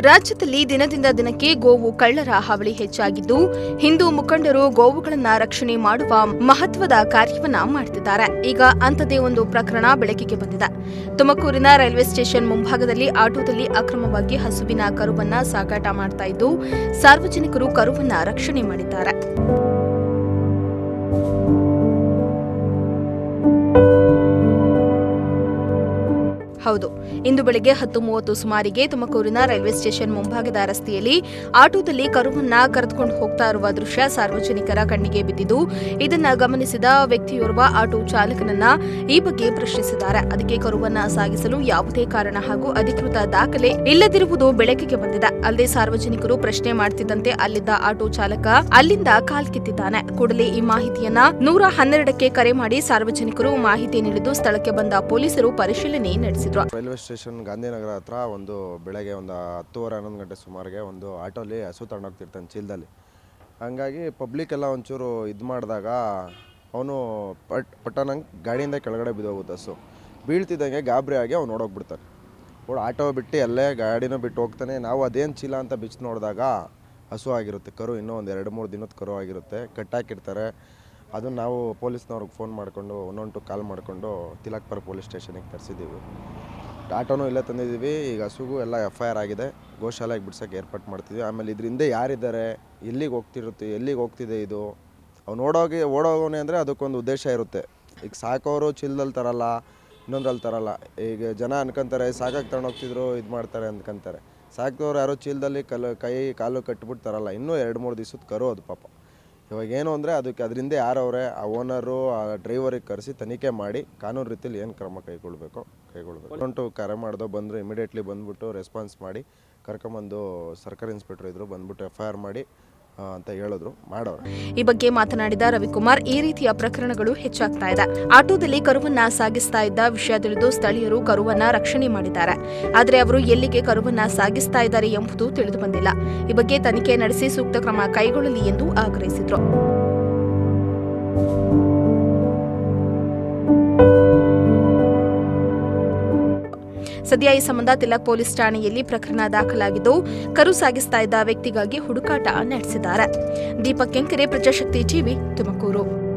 ರಾಜ್ಯದಲ್ಲಿ ದಿನದಿಂದ ದಿನಕ್ಕೆ ಗೋವು ಕಳ್ಳರ ಹಾವಳಿ ಹೆಚ್ಚಾಗಿದ್ದು, ಹಿಂದೂ ಮುಖಂಡರು ಗೋವುಗಳನ್ನ ರಕ್ಷಣೆ ಮಾಡುವ ಮಹತ್ವದ ಕಾರ್ಯವನ್ನ ಮಾಡುತ್ತಿದ್ದಾರೆ ಈಗ ಅಂಥದೇ ಒಂದು ಪ್ರಕರಣ ಬೆಳಕಿಗೆ ಬಂದಿದೆ. ತುಮಕೂರಿನ ರೈಲ್ವೆ ಸ್ಟೇಷನ್ ಮುಂಭಾಗದಲ್ಲಿ ಆಟೋದಲ್ಲಿ ಅಕ್ರಮವಾಗಿ ಹಸುವಿನ ಕರುವನ್ನ ಸಾಗಾಟ ಮಾಡ್ತಾ ಇದ್ದು, ಸಾರ್ವಜನಿಕರು ಕರುವನ್ನ ರಕ್ಷಣೆ ಮಾಡಿದ್ದಾರೆ. ಹೌದು. ಇಂದು ಬೆಳಗ್ಗೆ ಹತ್ತು ಮೂವತ್ತು ಸುಮಾರಿಗೆ ತುಮಕೂರಿನ ರೈಲ್ವೆ ಸ್ಟೇಷನ್ ಮುಂಭಾಗದ ರಸ್ತೆಯಲ್ಲಿ ಆಟೋದಲ್ಲಿ ಕರುವನ್ನ ಕರೆದುಕೊಂಡು ಹೋಗ್ತಾ ಇರುವ ದೃಶ್ಯ ಸಾರ್ವಜನಿಕರ ಕಣ್ಣಿಗೆ ಬಿದ್ದಿದ್ದು, ಇದನ್ನ ಗಮನಿಸಿದ ವ್ಯಕ್ತಿಯೋರ್ವ ಆಟೋ ಚಾಲಕನನ್ನ ಈ ಬಗ್ಗೆ ಪ್ರಶ್ನಿಸಿದ್ದಾರೆ. ಅದಕ್ಕೆ ಕರುವನ್ನ ಸಾಗಿಸಲು ಯಾವುದೇ ಕಾರಣ ಹಾಗೂ ಅಧಿಕೃತ ದಾಖಲೆ ಇಲ್ಲದಿರುವುದು ಬೆಳಕಿಗೆ ಬಂದಿದೆ. ಅಲ್ಲದೆ ಸಾರ್ವಜನಿಕರು ಪ್ರಶ್ನೆ ಮಾಡ್ತಿದ್ದಂತೆ ಅಲ್ಲಿದ್ದ ಆಟೋ ಚಾಲಕ ಅಲ್ಲಿಂದ ಕಾಲ್ಕಿತ್ತಿದ್ದಾನೆ ಕೂಡಲೇ ಈ ಮಾಹಿತಿಯನ್ನ ನೂರ ಹನ್ನೆರಡಕ್ಕೆ ಕರೆ ಮಾಡಿ ಸಾರ್ವಜನಿಕರು ಮಾಹಿತಿ ನೀಡಿದ್ದು ಸ್ಥಳಕ್ಕೆ ಬಂದ ಪೊಲೀಸರು ಪರಿಶೀಲನೆ ನಡೆಸಿದ್ರು ರೈಲ್ವೆ ಸ್ಟೇಷನ್ ಗಾಂಧಿನಗರ ಹತ್ರ ಒಂದು ಬೆಳಗ್ಗೆ ಒಂದು ಹತ್ತುವರೆ, ಹನ್ನೊಂದು ಗಂಟೆ ಸುಮಾರಿಗೆ ಒಂದು ಆಟೋಲಿ ಹಸು ತಗೊಂಡೋಗ್ತಿರ್ತಾನೆ ಚೀಲದಲ್ಲಿ. ಹಂಗಾಗಿ ಪಬ್ಲಿಕ್ ಎಲ್ಲ ಒಂಚೂರು ಇದು ಮಾಡಿದಾಗ ಅವನು ಪಟ್ ಪಟ್ಟನಂಗೆ ಗಾಡಿಯಿಂದ ಕೆಳಗಡೆ ಬಿದ್ದೋಗುತ್ತೆ ಹಸು. ಬೀಳ್ತಿದ್ದಂಗೆ ಗಾಬರಿ ಆಗಿ ಅವ್ನು ಓಡೋಗ್ಬಿಡ್ತಾನೆ. ಓಡ್ ಆಟೋ ಬಿಟ್ಟು ಅಲ್ಲೇ ಗಾಡಿನೂ ಬಿಟ್ಟು ಹೋಗ್ತಾನೆ. ನಾವು ಅದೇನು ಚೀಲ ಅಂತ ಬಿಚ್ಚಿ ನೋಡಿದಾಗ ಹಸು ಆಗಿರುತ್ತೆ. ಕರು ಇನ್ನೂ ಒಂದು ಎರಡು ಮೂರು ದಿನದ ಕರು ಆಗಿರುತ್ತೆ. ಕಟ್ಟಾಕಿರ್ತಾರೆ. ಅದನ್ನು ನಾವು ಪೊಲೀಸ್ನವ್ರಿಗೆ ಫೋನ್ ಮಾಡಿಕೊಂಡು ಒಂದೊಂಟು ಕಾಲ್ ಮಾಡಿಕೊಂಡು ತಿಲಕ್ಪುರ ಪೊಲೀಸ್ ಸ್ಟೇಷನಿಗೆ ತರಿಸಿದ್ದೀವಿ. ಆಟೋನೂ ಇಲ್ಲೇ ತಂದಿದ್ದೀವಿ. ಈಗ ಹಸುಗೂ ಎಲ್ಲ ಎಫ್ ಐ ಆರ್ ಆಗಿದೆ. ಗೋಶಾಲೆಗೆ ಬಿಡ್ಸೋಕ್ಕೆ ಏರ್ಪಾಟ್ ಮಾಡ್ತೀವಿ ಆಮೇಲೆ ಇದರಿಂದ ಯಾರಿದ್ದಾರೆ? ಎಲ್ಲಿಗೆ ಹೋಗ್ತಿರುತ್ತೆ? ಎಲ್ಲಿಗೆ ಹೋಗ್ತಿದೆ ಇದು? ಅವ್ನು ಓಡೋಗಿ ಓಡೋಗೋನೆ ಅಂದರೆ ಅದಕ್ಕೊಂದು ಉದ್ದೇಶ ಇರುತ್ತೆ. ಈಗ ಸಾಕೋರು ಚಿಲ್ದಲ್ಲಿ ತರಲ್ಲ, ಇನ್ನೊಂದ್ರಲ್ಲಿ ತರಲ್ಲ. ಈಗ ಜನ ಅನ್ಕೊಂತಾರೆ ಸಾಕಕ್ಕೆ ತಗೊಂಡೋಗ್ತಿದ್ರು ಇದು ಮಾಡ್ತಾರೆ ಅಂದ್ಕೊಂತಾರೆ ಸಾಕಿದವ್ರು ಯಾರೋ ಚೀಲದಲ್ಲಿ ಕಲ್, ಕೈ, ಕಾಲು ಕಟ್ಬಿಟ್ಟು ತರಲ್ಲ. ಇನ್ನೂ ಎರಡು ಮೂರು ದಿವ್ಸದ ಕರು ಅದು ಪಾಪ. ಇವಾಗ ಏನು ಅಂದರೆ ಅದಕ್ಕೆ ಅದರಿಂದ ಯಾರವರೇ, ಆ ಓನರು ಆ ಡ್ರೈವರಿಗೆ ಕರೆಸಿ ತನಿಖೆ ಮಾಡಿ ಕಾನೂನು ರೀತಿಯಲ್ಲಿ ಏನು ಕ್ರಮ ಕೈಗೊಳ್ಬೇಕು ಕೈಗೊಳ್ಬೇಕು. ಉಂಟು ಕರೆ ಮಾಡ್ದೋ ಬಂದರು ಇಮಿಡಿಯೇಟ್ಲಿ ಬಂದ್ಬಿಟ್ಟು ರೆಸ್ಪಾನ್ಸ್ ಮಾಡಿ ಕರ್ಕೊಂಬಂದು ಸರ್ಕಾರಿ ಇನ್ಸ್ಪೆಕ್ಟ್ರ್ ಇದ್ದರು ಬಂದ್ಬಿಟ್ಟು ಎಫ್ ಐ ಆರ್ ಮಾಡಿ ಅಂತ ಹೇಳಿದ್ರು ಮಾಡೋರು. ಈ ಬಗ್ಗೆ ಮಾತನಾಡಿದ ರವಿಕುಮಾರ್, ಈ ರೀತಿಯ ಪ್ರಕರಣಗಳು ಹೆಚ್ಚಾಗ್ತಾ ಇದೆ. ಆಟೋದಲ್ಲಿ ಕರುವನ್ನ ಸಾಗಿಸ್ತಾ ಇದ್ದ ವಿಷಯ ತಿಳಿದು ಸ್ಥಳೀಯರು ಕರುವನ್ನ ರಕ್ಷಣೆ ಮಾಡಿದ್ದಾರೆ. ಆದರೆ ಅವರು ಎಲ್ಲಿಗೆ ಕರುವನ್ನ ಸಾಗಿಸ್ತಾ ಇದ್ದಾರೆ ಎಂಬುದು ತಿಳಿದು ಬಂದಿಲ್ಲ ಈ ಬಗ್ಗೆ ತನಿಖೆ ನಡೆಸಿ ಸೂಕ್ತ ಕ್ರಮ ಕೈಗೊಳ್ಳಲಿ ಎಂದು ಆಗ್ರಹಿಸಿದರು. ಸದ್ಯ ಈ ಸಂಬಂಧ ತಿಲಕ್ ಪೊಲೀಸ್ ಠಾಣೆಯಲ್ಲಿ ಪ್ರಕರಣ ದಾಖಲಾಗಿದ್ದು, ಕರು ಸಾಗಿಸ್ತಾ ಇದ್ದ ವ್ಯಕ್ತಿಗಾಗಿ ಹುಡುಕಾಟ ನಡೆಸಿದ್ದಾರೆ. ದೀಪಕ್ ಕೆಂಕೆರೆ, ಪ್ರಜಾಶಕ್ತಿ ಟಿವಿ ತುಮಕೂರು.